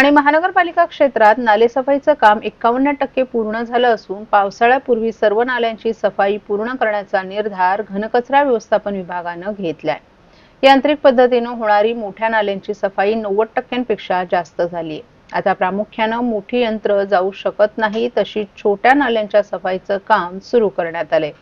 ठाणे महानगरपालिका क्षेत्रात नालेसफाईचं काम एकावन्न टक्के पूर्ण झालं असून पावसाळ्यापूर्वी सर्व नाल्यांची सफाई पूर्ण करण्याचा निर्धार घनकचरा व्यवस्थापन विभागानं घेतलाय. यांत्रिक पद्धतीनं होणारी मोठ्या नाल्यांची सफाई नव्वद टक्क्यांपेक्षा जास्त झाली आता प्रामुख्यानं मोठी यंत्र जाऊ शकत नाही तशी छोट्या नाल्यांच्या सफाईचं काम सुरू करण्यात आलंय.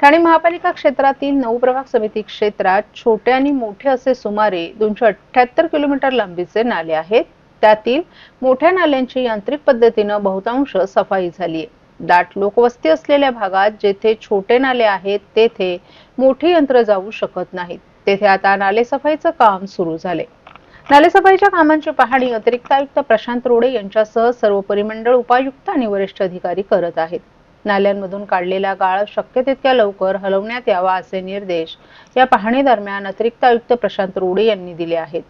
ठाणे महापालिका क्षेत्रातील नऊ प्रभाग समिती क्षेत्रात छोटे आणि मोठे असे सुमारे दोनशे अठ्ठ्याहत्तर किलोमीटर लांबीचे नाले आहेत. त्यातील मोठ्या नाल्यांची यांत्रिक पद्धतीनं बहुतांश सफाई झाली आहे दाट लोकवस्ती असलेल्या भागात जेथे छोटे नाले आहेत तेथे मोठी यंत्र जाऊ शकत नाहीत. तेथे आता नालेसफाईचं काम सुरू झाले नालेसफाईच्या कामांची पाहणी अतिरिक्त आयुक्त प्रशांत रोडे यांच्यासह सर्व परिमंडळ उपायुक्त आणि वरिष्ठ अधिकारी करत आहेत. नाल्यांमधून काढलेला गाळ शक्य तितक्या लवकर हलवण्यात यावा असे निर्देश या पाहणी दरम्यान अतिरिक्त आयुक्त प्रशांत रोडे यांनी दिले आहेत.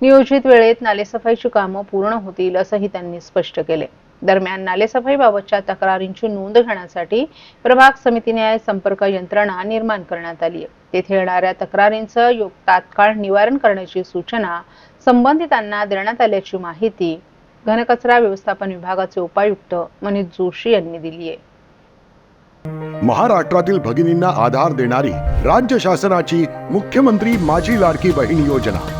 नियोजित वेळेत नालेसफाईची कामं पूर्ण होतील असंही त्यांनी स्पष्ट केले. दरम्यान नालेसफाईबाबतच्या तक्रारींची नोंद घेण्यासाठी प्रभाग समितीने संपर्क यंत्रणा निर्माण करण्यात आली आहे तेथे येणाऱ्या तक्रारींचं योग तात्काळ निवारण करण्याची सूचना संबंधितांना देण्यात आल्याची माहिती घनकचरा व्यवस्थापन विभागाचे उपायुक्त मनीष जोशी यांनी दिली आहे महाराष्ट्रातील भगिनींना आधार देणारी राज्य शासनाची मुख्यमंत्री माझी लाडकी बहीण योजना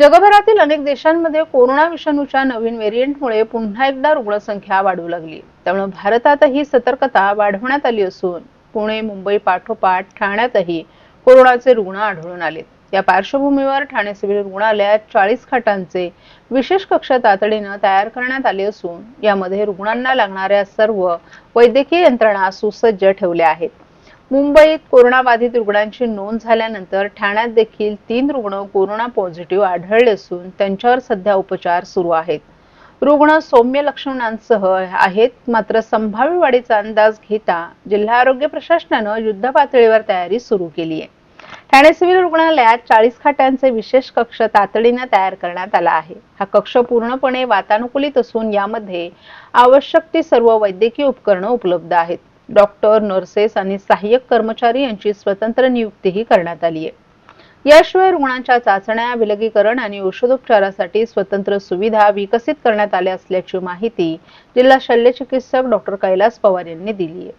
जगभरातील अनेक देशांमध्ये कोरोना विषाणूच्या नवीन व्हेरियंटमुळे पुन्हा एकदा रुग्णसंख्या वाढू लागली. त्यामुळे भारतातही सतर्कता वाढवण्यात आली असून पुणे मुंबई पाठोपाठ ठाण्यातही कोरोनाचे रुग्ण आढळून आलेत. या पार्श्वभूमीवर ठाणे सिव्हिल रुग्णालयात चाळीस खाटांचे विशेष कक्ष तातडीनं तयार करण्यात आले असून यामध्ये रुग्णांना लागणाऱ्या सर्व वैद्यकीय यंत्रणा सुसज्ज ठेवल्या आहेत. मुंबईत कोरोनाबाधित रुग्णांची नोंद झाल्यानंतर ठाण्यात देखील तीन रुग्ण कोरोना पॉझिटिव्ह आढळले असून त्यांच्यावर सध्या उपचार सुरू आहेत. रुग्ण सौम्य लक्षणांसह आहेत मात्र संभाव्य वाढीचा अंदाज घेता जिल्हा आरोग्य प्रशासनानं युद्ध पातळीवर तयारी सुरू केली आहे. ठाणे सिव्हिल रुग्णालयात चाळीस खाटांचे विशेष कक्ष तातडीनं तयार करण्यात आला आहे. हा कक्ष पूर्णपणे वातानुकूलित असून यामध्ये आवश्यक ती सर्व वैद्यकीय उपकरणं उपलब्ध आहेत. डॉक्टर नर्सेस आणि सहाय्यक कर्मचारी यांची स्वतंत्र नियुक्तीही करण्यात आली आहे. याशिवाय रुग्णांच्या चाचण्या विलगीकरण आणि औषधोपचारासाठी स्वतंत्र सुविधा विकसित करण्यात आल्या असल्याची माहिती जिल्हा शल्यचिकित्सक डॉक्टर कैलास पवार यांनी दिली आहे.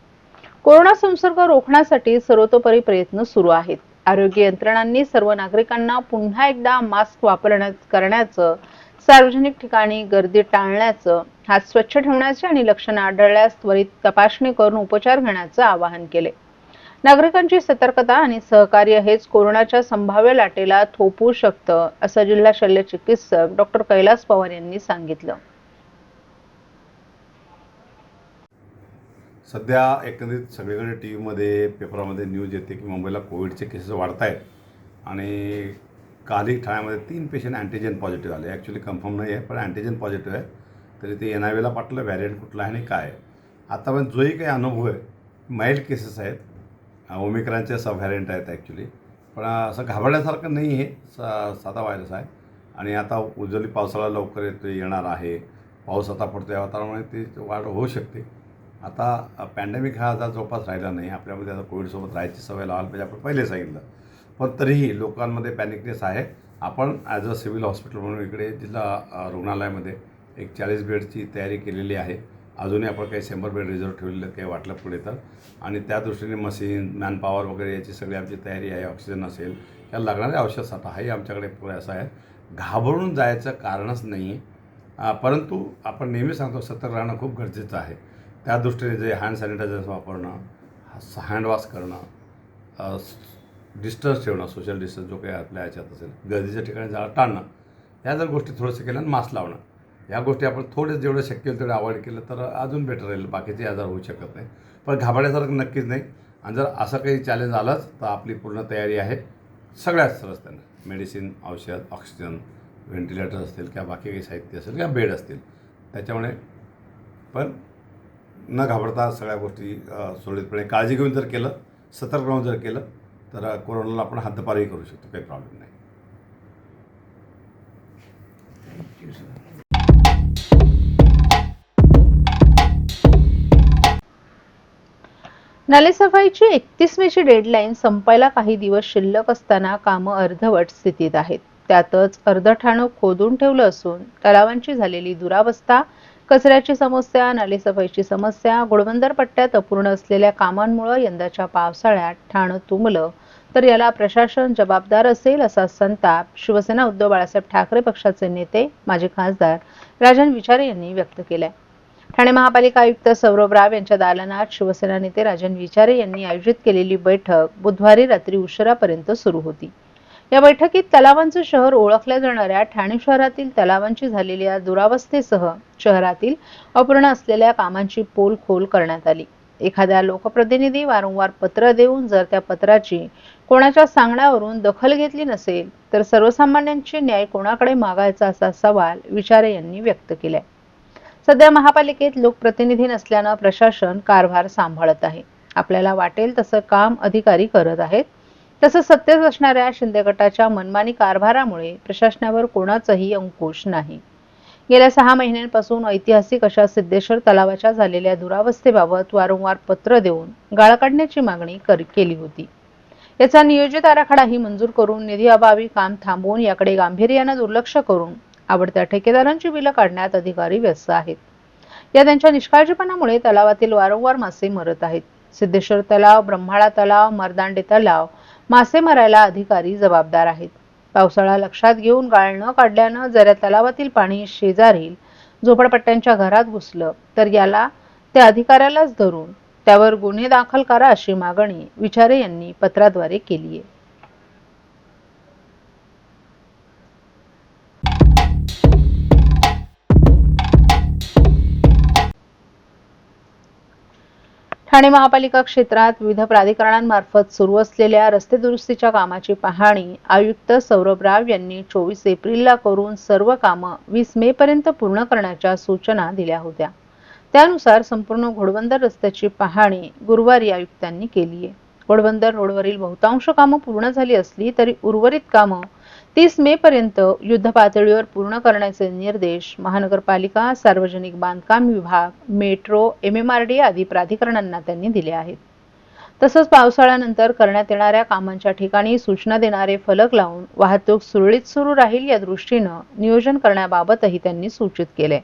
कोरोना संसर्ग रोखण्यासाठी सर्वतोपरी प्रयत्न सुरू आहेत. आरोग्य यंत्रणांनी सर्व नागरिकांना पुन्हा एकदा मास्क वापरण्यात करण्याचं सार्वजनिक ठिकाणी गर्दी टाळण्याचं हात स्वच्छ ठेवण्याचे आणि लक्षणं आढळल्यास त्वरित तपासणी करून उपचार घेण्याचं आवाहन केले. नागरिकांची सतर्कता आणि सहकार्य हेच कोरोनाच्या संभाव्य लाटेला थोपवू शकतं असं जिल्हा शल्य चिकित्सक डॉक्टर कैलास पवार यांनी सांगितलं. सध्या एकंदरीत सगळीकडे टी व्हीमध्ये पेपरामध्ये न्यूज येते की मुंबईला कोविडचे केसेस वाढत आहेत आणि कालही ठाण्यामध्ये तीन पेशंट अँटीजन पॉझिटिव्ह आले. ॲक्च्युली कन्फर्म नाही आहे पण अँटीजन पॉझिटिव्ह आहे. तरी ते एन आय वेला पाठलं व्हॅरियंट कुठला आहे आणि काय आहे. आतापर्यंत जोही काही अनुभव आहे माइल्ड केसेस आहेत. ओमिक्रांचे सब व्हॅरियंट आहेत ॲक्च्युली पण असं घाबरण्यासारखं नाही आहे सा साधा व्हायरस आहे. आणि आता उज्ज्वली पावसाळा लवकर येतो येणार आहे. पाऊस आता पडतो या वातावरणामुळे ती वाढ होऊ शकते. आता पॅन्डेमिक हा आता जवळपास राहिला नाही. आपल्यामध्ये आता कोविडसोबत राहायची सवय लावायला पाहिजे आपण पहिले सांगितलं. पण तरीही लोकांमध्ये पॅनिकनेस आहे. आपण ॲज अ सिव्हिल हॉस्पिटल म्हणून इकडे जिल्हा रुग्णालयामध्ये एक चाळीस बेडची तयारी केलेली आहे. अजूनही आपण काही शंभर बेड रिझर्व ठेवलेलं काही वाटलं पुढे तर. आणि त्या दृष्टीने मशीन मॅनपॉवर वगैरे याची सगळी आमची तयारी आहे ऑक्सिजन असेल या लागणारे औषध साठा हाही आमच्याकडे पुरेसा आहे. घाबरून जायचं कारणच नाही. आहे परंतु आपण नेहमी सांगतो सतर्क राहणं खूप गरजेचं आहे. त्या दृष्टीने जे हँड सॅनिटायझर्स वापरणं हँडवॉश करणं डिस्टन्स ठेवणं सोशल डिस्टन्स जो काही आपल्या ह्याच्यात असेल गर्दीच्या ठिकाणी जाणं टाळणं या जर गोष्टी थोडंसं केल्या आणि मास्क लावणं या गोष्टी आपण थोडे जेवढं शक्य होईल तेवढं अवॉइड केलं तर अजून बेटर राहील बाकीचे आजार होऊ शकत नाही. पण घाबरण्यासारखं नक्कीच नाही. आणि जर असं काही चॅलेंज आलंच तर आपली पूर्ण तयारी आहे सगळ्याच रस्त्यानं. मेडिसिन औषध ऑक्सिजन व्हेंटिलेटर असतील किंवा बाकी काही साहित्य असेल किंवा बेड असतील. त्याच्यामुळे पण न घाबरता सगळ्या गोष्टी सुरळीतपणे काळजी घेऊन जर केलं सतर्क राहून जर केलं तर कोरोनाला आपण हद्दपारही करू शकतो काही प्रॉब्लेम नाही. नालेसफाईची एकतीसमीची डेडलाईन संपायला काही दिवस शिल्लक असताना कामं अर्धवट स्थितीत आहेत. त्यातच अर्धठाणं खोदून ठेवलं असून तलावांची झालेली दुरावस्था कचऱ्याची समस्या नालेसफाईची समस्या घोडबंदर पट्ट्यात अपूर्ण असलेल्या कामांमुळे यंदाच्या पावसाळ्यात ठाणं तुंबलं. तर याला प्रशासन जबाबदार असेल असा संताप शिवसेना उद्धव बाळासाहेब ठाकरे पक्षाचे नेते माजी खासदार राजन विचारे यांनी व्यक्त केलाय. ठाणे महापालिका आयुक्त सौरभ राव यांच्या दालनात शिवसेना नेते राजन विचारे यांनी आयोजित केलेली बैठक बुधवारी रात्री उशिरापर्यंत सुरू होती. या बैठकीत तलावांचं शहर ओळखल्या जाणाऱ्या ठाणे शहरातील तलावांची झालेल्या दुरावस्थेसह शहरातील अपूर्ण असलेल्या कामांची पोलखोल करण्यात आली. एखाद्या लोकप्रतिनिधी वारंवार पत्र देऊन जर त्या पत्राची कोणाच्या सांगण्यावरून दखल घेतली नसेल तर सर्वसामान्यांचे न्याय कोणाकडे मागायचा असा सवाल विचारे यांनी व्यक्त केलाय. सध्या महापालिकेत लोकप्रतिनिधी नसल्यानं प्रशासन कारभार सांभाळत आहे. आपल्याला वाटेल तसं काम अधिकारी करत आहेत. तसंच सत्तेत असणाऱ्या शिंदे गटाच्या मनमानी कारभारामुळे प्रशासनावर कोणाचाही अंकुश नाही. गेल्या सहा महिन्यांपासून ऐतिहासिक अशा सिद्धेश्वर तलावाच्या झालेल्या दुरावस्थेबाबत वारंवार पत्र देऊन गाळ काढण्याची मागणी कर- केली होती. याचा नियोजित आराखडाही मंजूर करून निधी अभावी काम थांबवून याकडे गांभीर्यानं दुर्लक्ष करून आवडत्या ठेकेदारांची बिलं काढण्यात अधिकारी व्यस्त आहेत. या त्यांच्या निष्काळजीपणामुळे तलावातील वारंवार मासे मरत आहेत. सिद्धेश्वर तलाव ब्रह्माळा तलाव मर्दांडे तलाव मासे मारायला अधिकारी जबाबदार आहेत. पावसाळा लक्षात घेऊन गाळ न काढल्यानं जऱ्या तलावातील पाणी शेजारील झोपडपट्ट्यांच्या घरात घुसलं तर याला त्या अधिकाऱ्यालाच धरून त्यावर गुन्हे दाखल करा अशी मागणी विचारे यांनी पत्राद्वारे केली आहे ठाणे महापालिका क्षेत्रात विविध प्राधिकरणांमार्फत सुरू असलेल्या रस्ते दुरुस्तीच्या कामाची पाहणी आयुक्त सौरभ राव यांनी चोवीस एप्रिलला करून सर्व कामं वीस मे पर्यंत पूर्ण करण्याच्या सूचना दिल्या होत्या. त्यानुसार संपूर्ण घोडबंदर रस्त्याची पाहणी गुरुवारी आयुक्तांनी केली आहे घोडबंदर रोडवरील बहुतांश कामं पूर्ण झाली असली तरी उर्वरित कामं तीस मे पर्यंत युद्ध पातळीवर पूर्ण करण्याचे निर्देश महानगरपालिका सार्वजनिक बांधकाम विभाग मेट्रो एमएमआरडी आदी प्राधिकरणांना त्यांनी दिले आहेत. तसंच पावसाळ्यानंतर करण्यात येणाऱ्या कामांच्या ठिकाणी सूचना देणारे फलक लावून वाहतूक सुरळीत सुरू राहील या दृष्टीनं नियोजन करण्याबाबतही त्यांनी सूचित केले.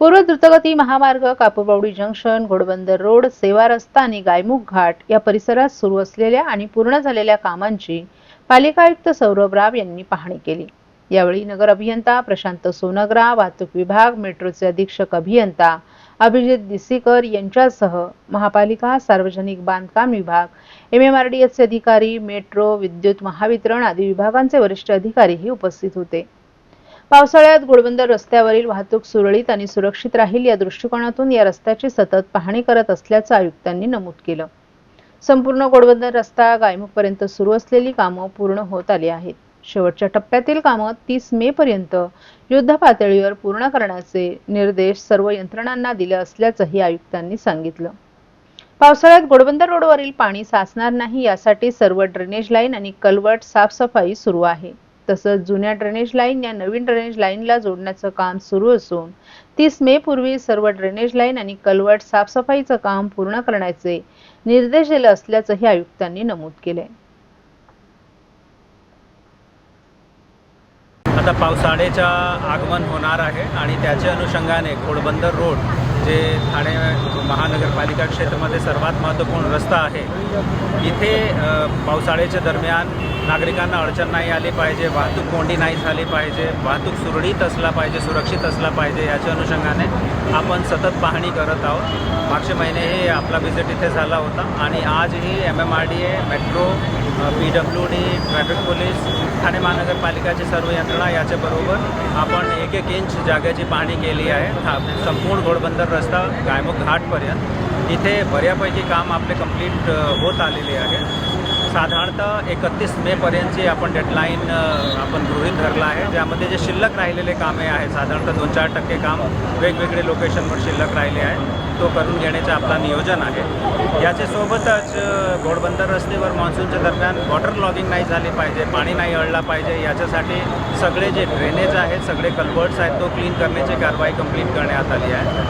पूर्व द्रुतगती महामार्ग कापूरबावडी जंक्शन घोडबंदर रोड सेवा रस्ता आणि गायमुख घाट या परिसरात सुरू असलेल्या आणि पूर्ण झालेल्या कामांची पालिका आयुक्त सौरभ राव यांनी पाहणी केली. यावेळी नगर अभियंता प्रशांत सोनग्रा वाहतूक विभाग मेट्रोचे अधीक्षक अभियंता अभिजित दिसीकर यांच्यासह महापालिका सार्वजनिक बांधकाम विभाग एम एम आर डी एसचे अधिकारी मेट्रो विद्युत महावितरण आदी विभागांचे वरिष्ठ अधिकारीही उपस्थित होते. पावसाळ्यात गोडबंदर रस्त्यावरील वाहतूक सुरळीत आणि सुरक्षित राहील या दृष्टिकोनातून या रस्त्याची सतत पाहणी करत असल्याचं आयुक्तांनी नमूद केलं. संपूर्ण गोडबंदर रस्ता गायमुखपर्यंत सुरू असलेली कामं पूर्ण होत आली आहेत. शेवटच्या टप्प्यातील कामं तीस मे पर्यंत युद्ध पातळीवर पूर्ण करण्याचे निर्देश सर्व यंत्रणांना दिले असल्याचंही आयुक्तांनी सांगितलं. पावसाळ्यात गोडबंदर रोडवरील पाणी साचणार नाही यासाठी सर्व ड्रेनेज लाईन आणि कलवट साफसफाई सुरू आहे. तसंच जुन्या ड्रेनेज लाईन या नवीन ड्रेनेज लाईनला जोडण्याचं काम सुरू असून तीस मे पूर्वी सर्व ड्रेनेज लाईन आणि कलवट साफसफाईचं काम पूर्ण करण्याचे निर्देश दिले असल्याचंही आयुक्तांनी नमूद केले आता पावसाळ्याच्या आगमन होणार आहे आणि त्याच्या अनुषंगाने घोडबंदर रोड जे ठाणे महानगरपालिका क्षेत्रामध्ये सर्वात महत्त्वपूर्ण रस्ता आहे इथे पावसाळ्याच्या दरम्यान नागरिकांना अडचण नाही आली पाहिजे वाहतूक कोंडी नाही झाली पाहिजे वाहतूक सुरळीत असला पाहिजे सुरक्षित असला पाहिजे याच्या अनुषंगाने आपण सतत पाहणी करत आहोत. मागचे महिनेही आपला व्हिजिट इथे झाला होता आणि आजही M M R D A metro P W D traffic police Thane महानगरपालिकाची सर्व यंत्रणा याच्याबरोबर आपण एक एक इंच जागेची पाहणी केली आहे. हा संपूर्ण घोडबंदर रस्ता गायमुख घाटपर्यंत इथे बऱ्यापैकी काम आपले कंप्लीट होत आलेले आहे. साधारणतः एकतीस मेपर्यंतची आपण डेडलाईन आपण गृहीत धरला आहे. ज्यामध्ये जे शिल्लक राहिलेले कामे आहेत साधारणतः दोन चार टक्के काम वेगवेगळे लोकेशनवर शिल्लक राहिले आहे. तो करून घेण्याचं आपला नियोजन आहे. याच्यासोबतच घोडबंदर रस्तेवर मान्सूनच्या दरम्यान वॉटर लॉगिंग नाही झाली पाहिजे पाणी नाही अडला पाहिजे याच्यासाठी सगळे जे ड्रेनेज आहेत सगळे कल्वर्ट्स आहेत तो क्लीन करण्याची कारवाई कंप्लीट करण्यात आली आहे.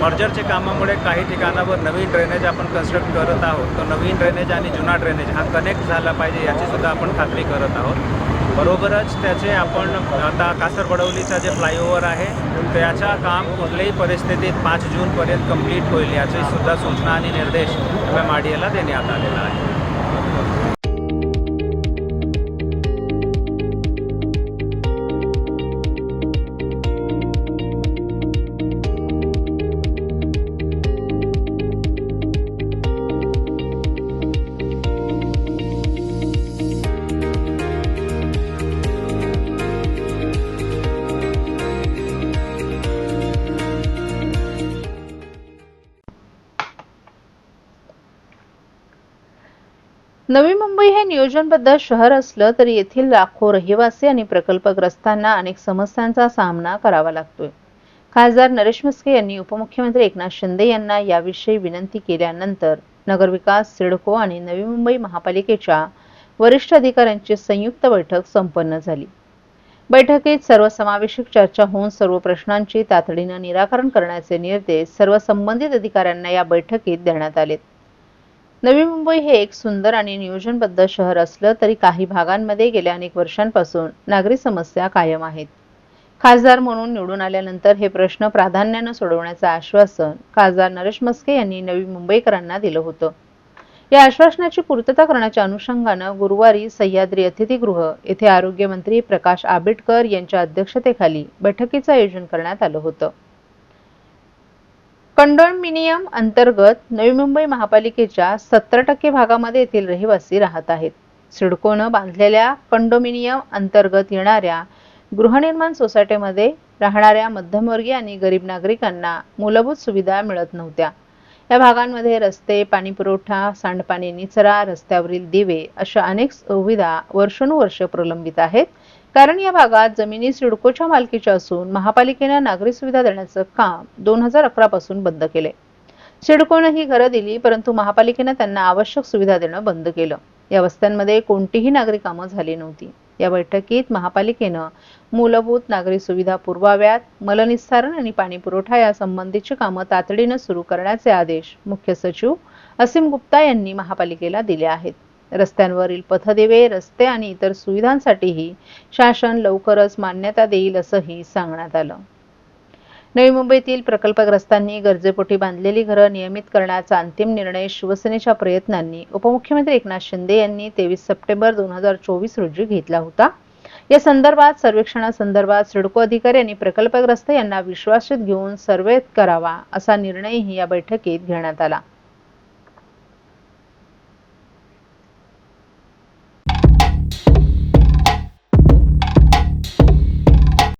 मर्जरच्या कामामुळे काही ठिकाणावर नवीन ड्रेनेज आपण कन्स्ट्रक्ट करत आहोत. तो नवीन ड्रेनेज आणि जुना ड्रेनेज हा कनेक्ट झाला पाहिजे याचीसुद्धा आपण खात्री करत आहोत. बरोबरच त्याचे आपण आता कासरबडवलीचा जे फ्लायओव्हर आहे त्याचा काम कुठल्याही परिस्थितीत पाच जूनपर्यंत कंप्लीट होईल याची सुद्धा सूचना आणि निर्देश एम एम आर डी एला देण्यात आलेला आहे. मुंबई हे नियोजनबद्ध शहर असलं तरी येथील लाखो रहिवासी आणि प्रकल्पग्रस्तांना अनेक समस्यांचा सामना करावा लागतोय. खासदार नरेश म्हस्के यांनी उपमुख्यमंत्री एकनाथ शिंदे यांना याविषयी विनंती केल्यानंतर नगरविकास सिडको आणि नवी मुंबई महापालिकेच्या वरिष्ठ अधिकाऱ्यांची संयुक्त बैठक संपन्न झाली. बैठकीत सर्वसमावेशक चर्चा होऊन सर्व प्रश्नांची तातडीनं निराकरण करण्याचे निर्देश सर्व संबंधित अधिकाऱ्यांना या बैठकीत देण्यात आलेत. नवी मुंबई हे एक सुंदर आणि नियोजनबद्ध शहर असलं तरी काही भागांमध्ये गेल्या अनेक वर्षांपासून नागरी समस्या कायम आहेत. खासदार म्हणून निवडून आल्यानंतर हे प्रश्न प्राधान्यानं सोडवण्याचं आश्वासन खासदार नरेश मस्के यांनी नवी मुंबईकरांना दिलं होतं. या आश्वासनाची पूर्तता करण्याच्या अनुषंगानं गुरुवारी सह्याद्री अतिथीगृह येथे आरोग्यमंत्री प्रकाश आंबेडकर यांच्या अध्यक्षतेखाली बैठकीचं आयोजन करण्यात आलं होतं. कंडोमिनियम अंतर्गत नवी मुंबई महापालिकेच्या सत्तर टक्के भागामध्ये येथील रहिवासी राहत आहेत. सिडकोनं बांधलेल्या कंडोमिनियम अंतर्गत येणाऱ्या गृहनिर्माण सोसायटीमध्ये राहणाऱ्या मध्यमवर्गीय आणि गरीब नागरिकांना मूलभूत सुविधा मिळत नव्हत्या. या भागांमध्ये रस्ते पाणी पुरवठा सांडपाणी निचरा रस्त्यावरील दिवे अशा अनेक सुविधा वर्षानुवर्ष प्रलंबित आहेत. कारण या भागात जमिनी सिडकोच्या मालकीच्या असून महापालिकेनं नागरी सुविधा देण्याचं काम दोन हजार अकरा पासून बंद केले सिडकोनं ही घरं दिली परंतु महापालिकेनं त्यांना आवश्यक सुविधा देणं बंद केलं. या वस्त्यांमध्ये कोणतीही नागरी कामं झाली नव्हती. या बैठकीत महापालिकेनं मूलभूत नागरी सुविधा पुरवाव्यात मलनिस्सारण आणि पाणी पुरवठा या संबंधीची कामं तातडीनं सुरू करण्याचे आदेश मुख्य सचिव असीम गुप्ता यांनी महापालिकेला दिले आहेत. रस्त्यांवरील पथदिवे रस्ते आणि इतर सुविधांसाठीही शासन लवकरच मान्यता देईल असंही सांगण्यात आलं. नवी मुंबईतील प्रकल्पग्रस्तांनी गरजेपोटी बांधलेली घरं नियमित करण्याचा अंतिम निर्णय शिवसेनेच्या प्रयत्नांनी उपमुख्यमंत्री एकनाथ शिंदे यांनी तेवीस सप्टेंबर दोन हजार चोवीस रोजी घेतला होता. या संदर्भात सर्वेक्षणासंदर्भात सिडको अधिकारी आणि प्रकल्पग्रस्त यांना विश्वासित घेऊन सर्वे करावा असा निर्णयही या बैठकीत घेण्यात आला.